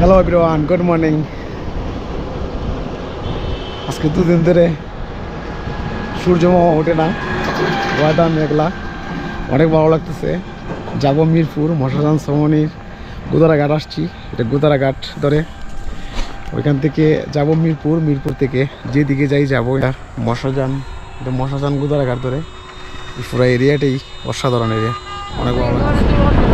Hello everyone good morning আজকে দুদিন ধরে সূর্য মামা ওঠে না। ওয়েদার মেঘলা। অনেক ভালো লাগতেছে। যাব মিরপুর, মশাজান, সমনির। গুদারাঘাট আসছি। এটা গুদারাঘাট ধরে। ওইখান থেকে যাব মিরপুর। মিরপুর থেকে যেদিকে যাই যাব এটা মশাজান। এটা মশাজান গুদারাঘাট ধরে। পুরো এরিয়াটাই অসাধারণ এরিয়া। অনেক ভালো লাগে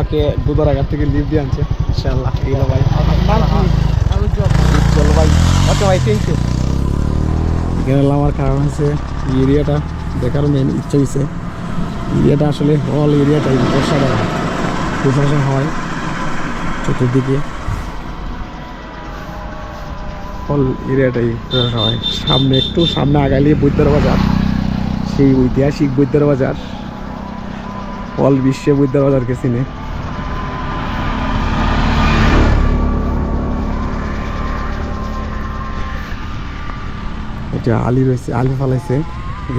আমাকে গুদারাঘাট থেকে লিভ দিয়ে আনছে। ইনশাল্লাহ এইগুলো ভাই। চলো ভাই। ওকে ভাই থ্যাংক ইউ এখানে আমার কারণ হচ্ছে এরিয়াটা দেখার মেন ইচ্ছা হয়েছে এরিয়াটা আসলে হল এরিয়াটাই অসাধারণ। প্রশাসন হয় চতুর্দিকে। হল এরিয়াটাই প্রশাসন হয়। সামনে একটু সামনে আগালিয়ে বৈদ্যর বাজার। সেই ঐতিহাসিক বৈদ্যর বাজার। অল বিশ্বে বৈদ্যর বাজারকে চিনে। এটা আলি রয়েছে, আলি ফালাইছে।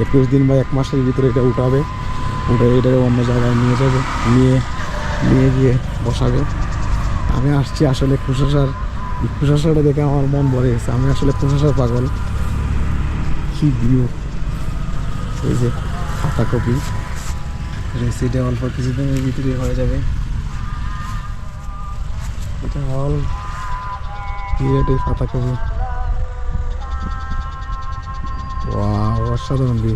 একুশ দিন বা এক মাসের ভিতরে এটা উঠাবে, উঠে এটা অন্য জায়গায় নিয়ে যাবে, নিয়ে নিয়ে গিয়ে বসাবে। আমি আসছি আসলে কুশাসার, কুশাসাটা দেখে আমার মন ভরে গেছে। আমি আসলে কুশাসার পাগল। কি ভিউ এই যে কপি। রেসিডে অল্প কিছুদিনের ভিতরে হয়ে যাবে। এটা হল এটাই খাতা কপি। অসাধারণ ভিউ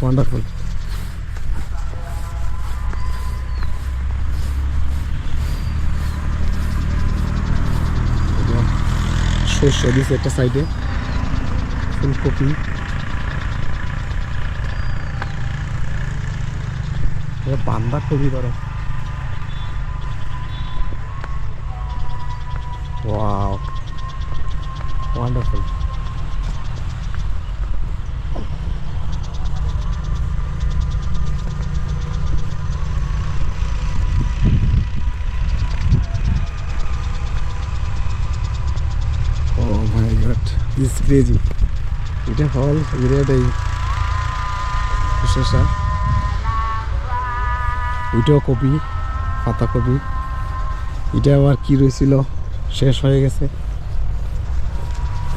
ওয়ান্ডারফুল শস্য একটা সাইডে ফুলকপি। বান্দা কপি ধরো গড ক্রেজি এটা হল এরিয়াটাই শসা ওইটাও কপি পাতা কপি এটা আবার কি রয়েছিল শেষ হয়ে গেছে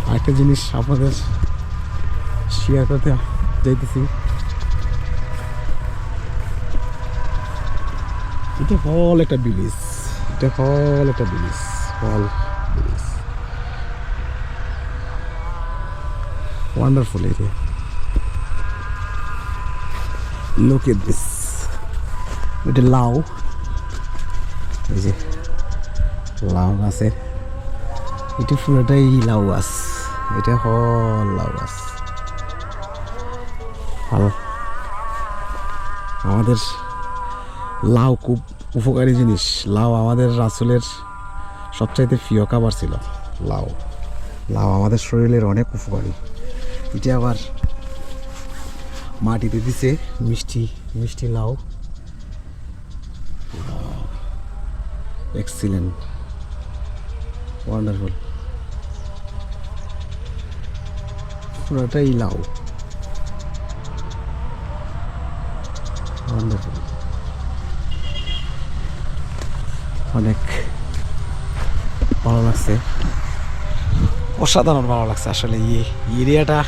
আরেকটা জিনিস আপনাদের শেয়ার করতে যাইতেছি এটা হল একটা ব্রিজ এটা হল একটা ব্রিজ হল ব্রিজ ওয়ান্ডারফুল এরিয়া লোক এট দিস এটা লাউ এই যে লাউ গাছে এটা পুরোটাই লাউ গাছ এটা হল লাউ গাছ ভালো আমাদের লাউ খুব উপকারী জিনিস। লাউ আমাদের রাসুলের সবচাইতে প্রিয় খাবার ছিল। লাউ লাউ আমাদের শরীরের অনেক উপকারী। এটা আবার মাটিতে দিছে মিষ্টি মিষ্টি লাউ। এক্সিলেন্ট ওয়ান্ডারফুল পুরোটাই লাউ। ওয়ান্ডারফুল অনেক ভালো লাগছে। অসাধারণ ভালো লাগছে আসলে এই এরিয়াটা।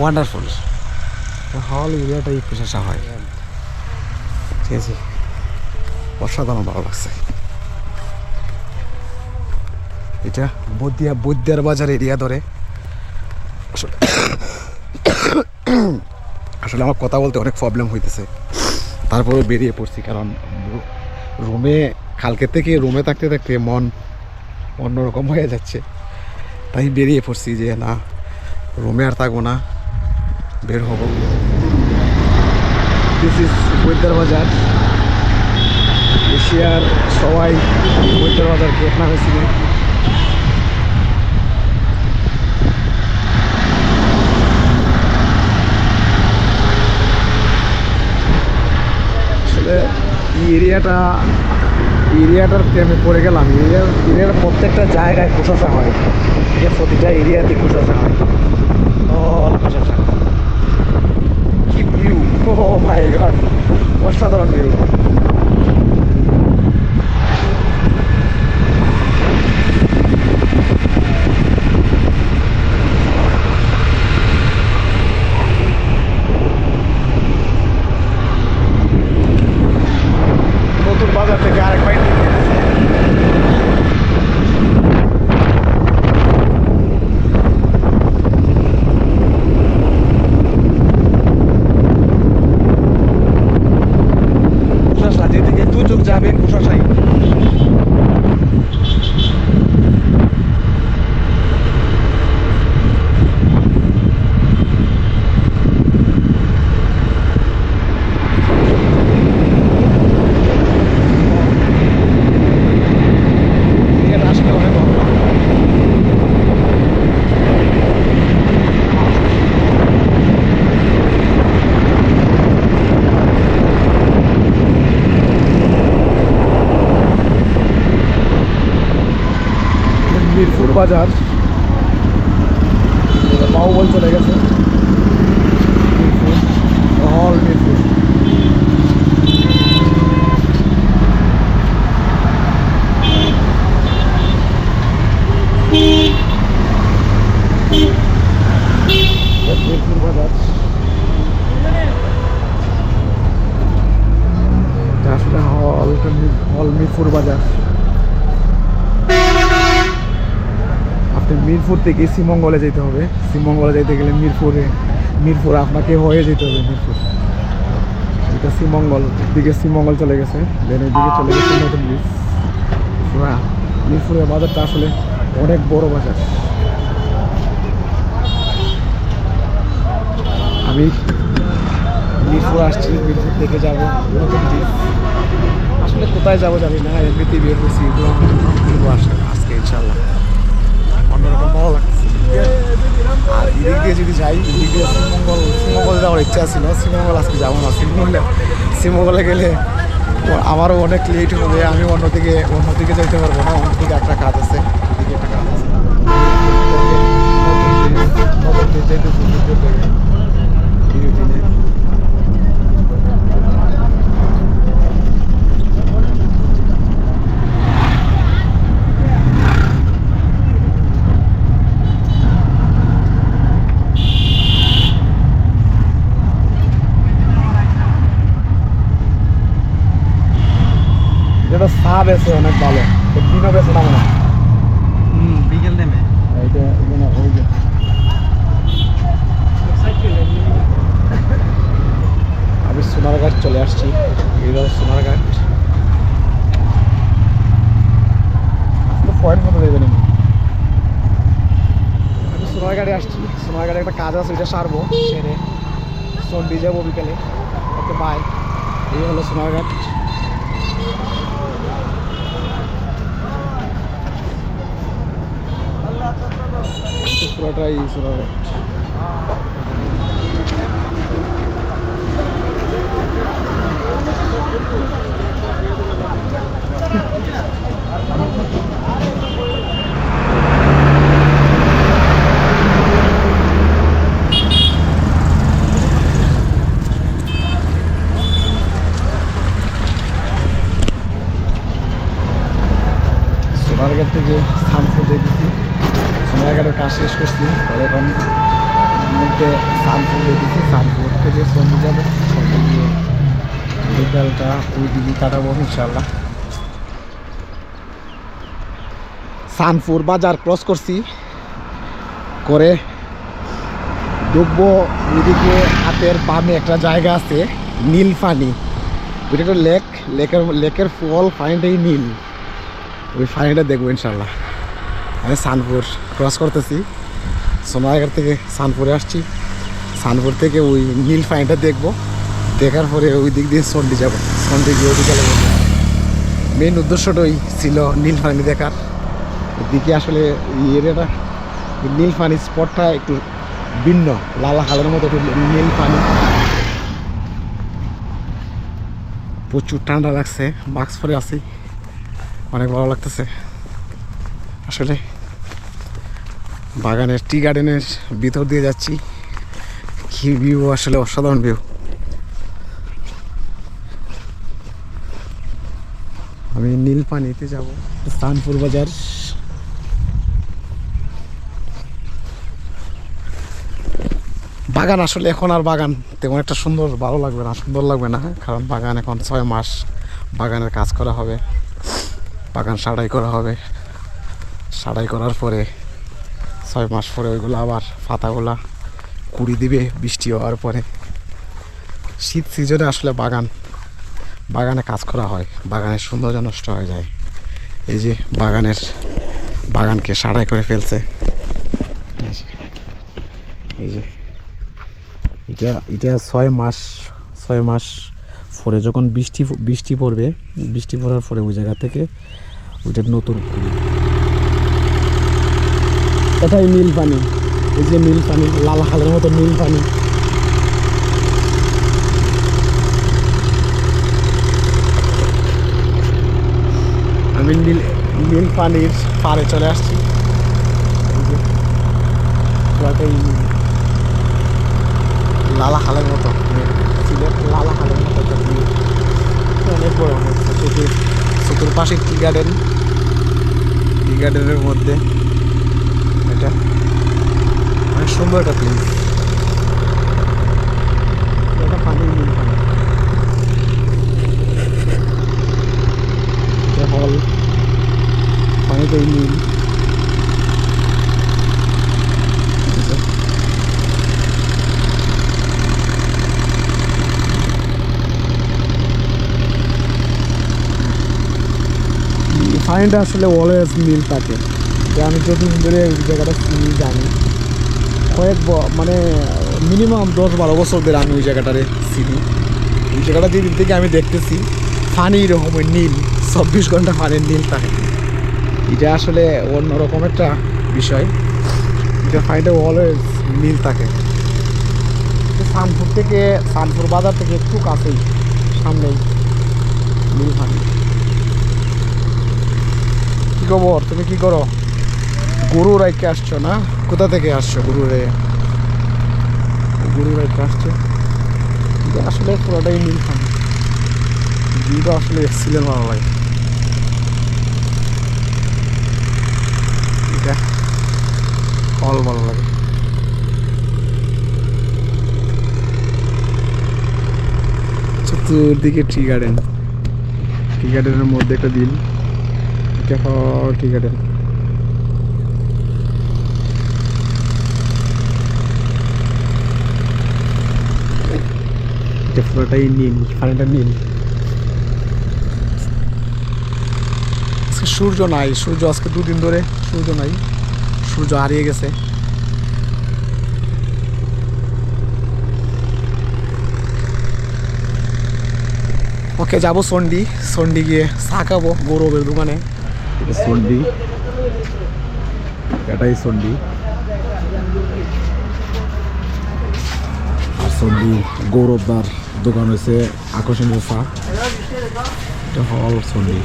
ওয়ান্ডারফুল হল এরিয়াটাই প্রশংসা হয় ঠিক আছে। অসাধারণ ভালো লাগছে। এটা বদিয়া বৈদ্যার বাজার এরিয়া ধরে। আসলে আসলে আমার কথা বলতে অনেক প্রবলেম হইতেছে। তারপরে বেরিয়ে পড়ছি কারণ রুমে কালকে থেকে রুমে থাকতে থাকতে মন অন্যরকম হয়ে যাচ্ছে। তাই বেরিয়ে পড়ছি যে না রুমে আর থাকব না। বের হব। দিস ইজ বৈদ্যার বাজার এশিয়ার সবাই বৈদ্যার বাজার গেট নামে আসলে এই এরিয়াটা এরিয়াটার প্রেমে পড়ে গেলাম। এরিয়ার এরিয়ার প্রত্যেকটা জায়গায় প্রশংসা হয়। প্রতিটা এরিয়াতে প্রশংসা হয়। অল প্রশংসা কি ভিউ ও মাই গড অসাধারণ ভিউ নতুন Hacı abim Uşak বাজার। বাহুবল চলে গেছে মিরপুর হল মিরপুর মিরপুর বাজার এটা আসলে হল হল মিরপুর বাজার মিরপুর থেকে শ্রীমঙ্গলে যেতে হবে। শ্রীমঙ্গলে যেতে গেলে মিরপুরে, মিরপুর আপনাকে হয়ে যেতে হবে মিরপুর। এটা শ্রীমঙ্গল দিকে শ্রীমঙ্গল চলে গেছে দেন দিকে চলে গেছে নতুন ব্রিজ পুরা মিরপুরের বাজারটা আসলে অনেক বড় বাজার। আমি মিরপুর আসছি, মিরপুর থেকে যাব নতুন ব্রিজ আসলে কোথায় যাব জানি না, এমনিতেই বের করছি কিন্তু আসলে আজকে ইনশাল্লাহ অন্যরকম যদি যাই, এদিক শ্রীমঙ্গল শ্রীমঙ্গল যাওয়ার ইচ্ছা ছিল। শ্রীমঙ্গল আজকে যাব না। শ্রীমঙ্গলে শ্রীমঙ্গলে গেলে আমারও অনেক লেট হবে। আমি অন্যদিকে অন্যদিকে যাইতে পারব না। অন্যদিকে একটা কাজ আছে। এদিকে একটা কাজ আছে নতুন দিন যাইতেছি মিরপুর থেকে বিরতিনে আছে অনেক ভালো। দিনও বেছে না মনে হুম বিকেল নেমে। এইটা ওই যে আমি সোনারঘাট চলে আসছি। এটা সোনারঘাট। পয়েন্ট মতো দেবেন আমি সোনারঘাটে আসছি। সোনারঘাটে একটা কাজ আছে ওইটা সারবো সেরে। চন্ডি যাব বিকেলে। ওকে বাই এই হলো সোনারঘাট। পুরোটাই সোনারঘাট সোনারঘাট থেকে সানফুড দেখেছি সোনারঘাটের কাজ শেষ করছি। পরে এখন মধ্যে সানফুড দেখেছি সানফুড থেকে সন্ধে যাব। সন্ধে গিয়ে বিকালটা ওই দিকে কাটাবো ইনশাল্লাহ সানপুর বাজার ক্রস করছি। করে ঢুকবো ওইদিকে হাতের বামে একটা জায়গা আছে নীল পানি ওইটা একটা লেক, লেকের লেকের ফল পানিটাই নীল। ওই পানিটা দেখব ইনশাল্লাহ আমি সানপুর ক্রস করতেছি। সোনারঘাট থেকে সানপুরে আসছি। সানপুর থেকে ওই নীল পানিটা দেখব। দেখার পরে ওই দিক দিয়ে সন্ডি যাব। সন্ডি গিয়ে ওদিকে মেন উদ্দেশ্যটাই ছিল নীল পানি দেখার। ওদিকে আসলে এরিয়াটা নীল পানি স্পটটা একটু ভিন্ন। লাল হালের মতো একটু নীল পানি। প্রচুর ঠান্ডা লাগছে। মাস্ক পরে আছি। অনেক ভালো লাগতেছে। আসলে বাগানের টি গার্ডেনের ভিতর দিয়ে যাচ্ছি। কি ভিউ আসলে অসাধারণ ভিউ আমি নীল পানিতে যাব স্থানপুর বাজার। বাগান আসলে এখন আর বাগান তেমন একটা সুন্দর, ভালো লাগবে না, সুন্দর লাগবে না, কারণ বাগান এখন ছয় মাস বাগানের কাজ করা হবে, বাগান সারাই করা হবে। সারাই করার পরে ছয় মাস পরে ওইগুলো আবার পাতাগুলা কুড়ি দিবে, বৃষ্টি হওয়ার পরে। শীত সিজনে আসলে বাগান, বাগানে কাজ করা হয়, বাগানের সৌন্দর্য নষ্ট হয়ে যায়। এই যে বাগানের, বাগানকে সারাই করে ফেলছে। এই যে- এটা এটা ছয় মাস ছয় মাস পরে যখন বৃষ্টি বৃষ্টি পড়বে, বৃষ্টি পড়ার পরে ওই জায়গা থেকে ওইটা নতুন এটাই নীল পানি? এই যে নীল পানি, লাল হালের মতো নীল পানি। আমি নীল নীল পানির পাড়ে চলে আসছি। লালা হালের মতো সিলেট লালা হালের মতো অনেক বড় চতুর চতুর্পাশে টি গার্ডেন। টি গার্ডেনের মধ্যে এটা। অনেক সুন্দর একটা প্লেস এটা হল ফাইনটা আসলে অলওয়েজ মিল থাকে। আমি যতদিন ধরে এই জায়গাটা চিনি, জানি। কয়েক মানে মিনিমাম দশ বারো বছর ধরে আমি ওই জায়গাটারে চিনি। ওই জায়গাটা যেদিন থেকে আমি দেখতেছি, পানি রকমের নীল, চব্বিশ ঘণ্টা পানির নীল থাকে। এটা আসলে অন্যরকম একটা বিষয়। এটা ফাইনটা অলওয়েজ নীল থাকে। সানপুর থেকে, সানপুর বাজার থেকে একটু কাছেই, সামনেই নীল ফানি কি খবর? তুমি কি করো? গরু রাইকে আসছো না? কোথা থেকে আসছো গরু রে গরু রাইকে আসছো আসলে পুরোটাই নীল পানি ভিউটা আসলে এক্সিলেন্ট ভালো লাগে। এটা ফল ভালো লাগে। চতুর্দিকে টি গার্ডেন। টি গার্ডেনের মধ্যে একটা দিন। এটা টি গার্ডেন। এটা পুরোটাই নীল পানিটা নীল সূর্য নাই, সূর্য আজকে দুদিন ধরে সূর্য নাই, সূর্য হারিয়ে গেছে। ওকে, যাব সন্ডি সন্ডি গিয়ে চা খাব গৌরবের দোকানে। সন্ডি। এটাই সন্ডি। আর সন্ডি গৌরবদার দোকান হয়েছে আকর্ষণীয় চা এটা হল সন্ডি।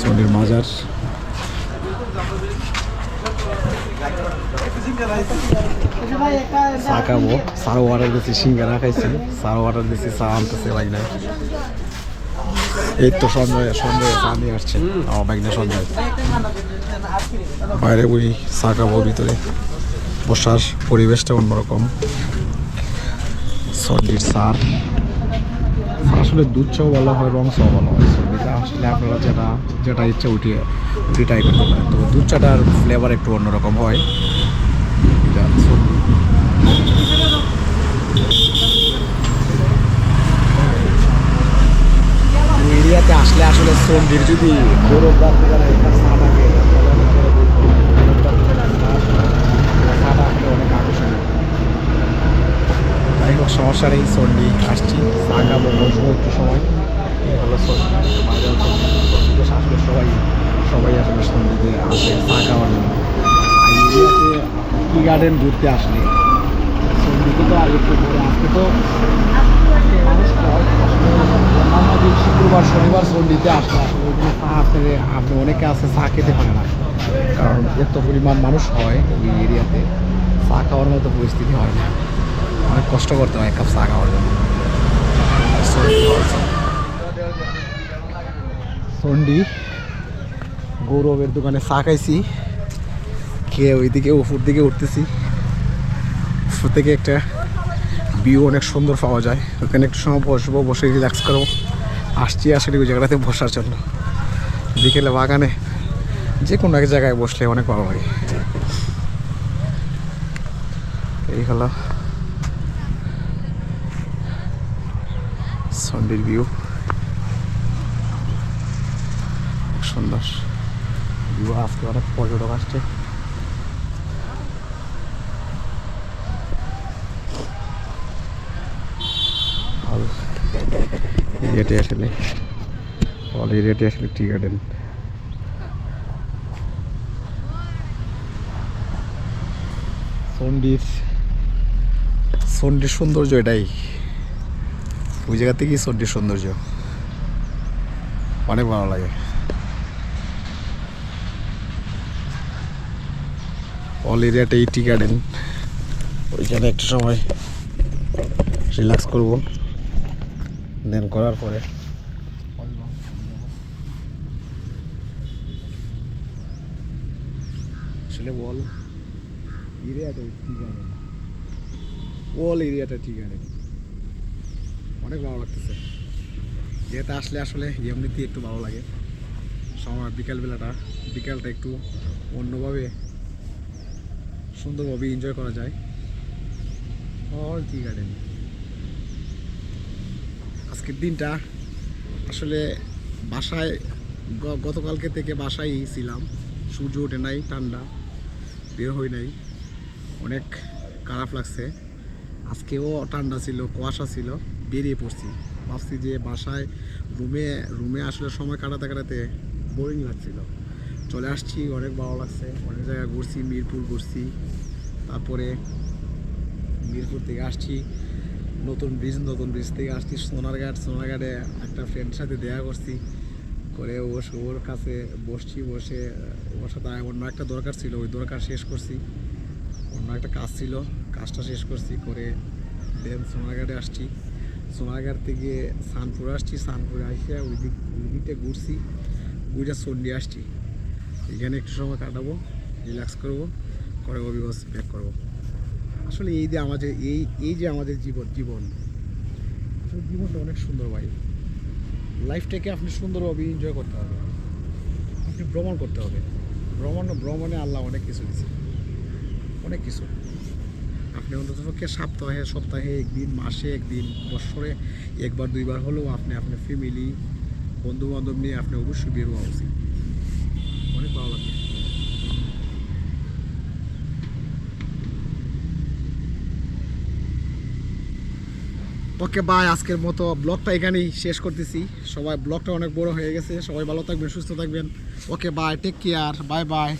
সন্ডির মাজার। চা খাব চারও অর্ডার দিয়েছি সিঙ্গারা খাইছি। চারও অর্ডার দিয়েছি চা আনতেছে, ভাই না এই তো সঞ্জয় সঞ্জয় চা নিয়ে আসছে। আমার বাইকনা সঞ্জয় বাইরে বই চা খাব ভিতরে। বসার পরিবেশটা অন্যরকম। সন্ডির সার আসলে দুধ চাও বলা হয়, রং চাও বলা হয়। সন্ডিটা আসলে আপনারা যেটা যেটা ইচ্ছা উঠিয়ে উঠে ট্রাই করতে পারেন। তো দুধ চাটার ফ্লেভার একটু অন্যরকম হয়। এরিয়াতে আসলে আসলে সন্ডির যদি গৌরব অনেক আকর্ষণীয় যাই হোক সমস্যা নেই সন্ডি আসছি। আগামো বসবো একটু সময়। এই হলো সন্ডি। আসলে সবাই সবাই আসলে সন্ডিতে আসে। চা খাওয়ার টি গার্ডেন ঘুরতে আসলে। সন্ডিতে তো আর একটু ঘুরে আসতে তো। আসলে শুক্রবার, শনিবার সন্ডিতে আসলে আসলে চা আপনি অনেকে আছে চা খেতে পারে না। কারণ এত পরিমাণ মানুষ হয় ওই এরিয়াতে। চা খাওয়ার মতো পরিস্থিতি হয় না। অনেক কষ্ট করতে হয় এক কাপ চা খাওয়ার জন্য। সন্ডি, গৌরবের দোকানে চা খাইছি, খেয়ে ওইদিকে উপর দিকে উঠতেছি। উপর থেকে একটা ভিউ অনেক সুন্দর পাওয়া যায়। ওখানে একটু সময় বসবো, বসে রিল্যাক্স করব। আসছি আসলে ওই জায়গাটাতে বসার জন্য। বিকেলে বাগানে যে কোনো এক জায়গায় বসলে অনেক ভালো লাগে। এই হলো সন্ডির ভিউ। সুন্দর ভিউ আজকে অনেক পর্যটক আসছে। এরিয়াটি আসলে হল এরিয়াটি আসলে টি গার্ডেন সন্ডির সন্ডির সৌন্দর্য এটাই। ওই জায়গা থেকেই সর্দির সৌন্দর্য। অনেক ভালো লাগে। অল এরিয়াটা এই টি গার্ডেন ওইখানে একটা সময় রিল্যাক্স করব। দেন করার পরে। আসলে এরিয়াটা ঠিক আছে অল এরিয়াটা ঠিক আছে অনেক ভালো লাগতেছে। যেহেতু আসলে আসলে এমনিতেই একটু ভালো লাগে। সময় বিকালবেলাটা, বিকালটা একটু অন্যভাবে সুন্দরভাবে এনজয় করা যায়। অল টি গার্ডেন। আজকের দিনটা আসলে বাসায় গতকালকে থেকে বাসায় ছিলাম। সূর্য ওঠে নাই, ঠান্ডা, বের হই নাই। অনেক খারাপ লাগছে। আজকেও ঠান্ডা ছিল, কুয়াশা ছিল। বেরিয়ে পড়ছি। ভাবছি যে বাসায় রুমে রুমে আসলে সময় কাটাতে কাটাতে বোরিং লাগছিল। চলে আসছি, অনেক ভালো লাগছে। অনেক জায়গায় ঘুরছি, মিরপুর ঘুরছি। তারপরে মিরপুর থেকে আসছি, নতুন ব্রিজ নতুন ব্রিজ থেকে আসছি সোনারঘাট। সোনারঘাটে একটা ফ্রেন্ডের সাথে দেখা করছি। করে ও ওর কাছে বসছি, বসে ওর সাথে অন্য একটা দরকার ছিল, ওই দরকার শেষ করছি। অন্য একটা কাজ ছিল, কাজটা শেষ করছি, করে দেন সোনারঘাটে আসছি। সোনারঘাট থেকে সানপুর আসছি, সানপুরে আসে ওই দিক ওই ঘুরছি, ঘুরে সন্ডি আসছি। এখানে একটু সময় কাটাবো রিল্যাক্স করব করে অভিবাস ব্যাক করব। আসলে এই যে আমাদের এই এই যে আমাদের জীবন জীবন, আসলে জীবনটা অনেক সুন্দর ভাই। লাইফটাকে আপনি সুন্দরভাবে এনজয় করতে হবে। আপনি ভ্রমণ করতে হবে। ভ্রমণ ভ্রমণে আল্লাহ অনেক কিছু দিচ্ছে অনেক কিছু। আপনি অন্ততপক্ষে সপ্তাহে সপ্তাহে একদিন, মাসে একদিন, বছরে একবার, দুইবার হলেও আপনি আপনার ফ্যামিলি বন্ধু বান্ধব নিয়ে আপনি অবশ্যই বের হওয়া উচিত। অনেক ভালো লাগবে ওকে বাই আজকের মতো ব্লগটা এখানেই শেষ করতেছি। সবাই, ব্লগটা অনেক বড় হয়ে গেছে। সবাই ভালো থাকবেন, সুস্থ থাকবেন। Okay bye take care bye bye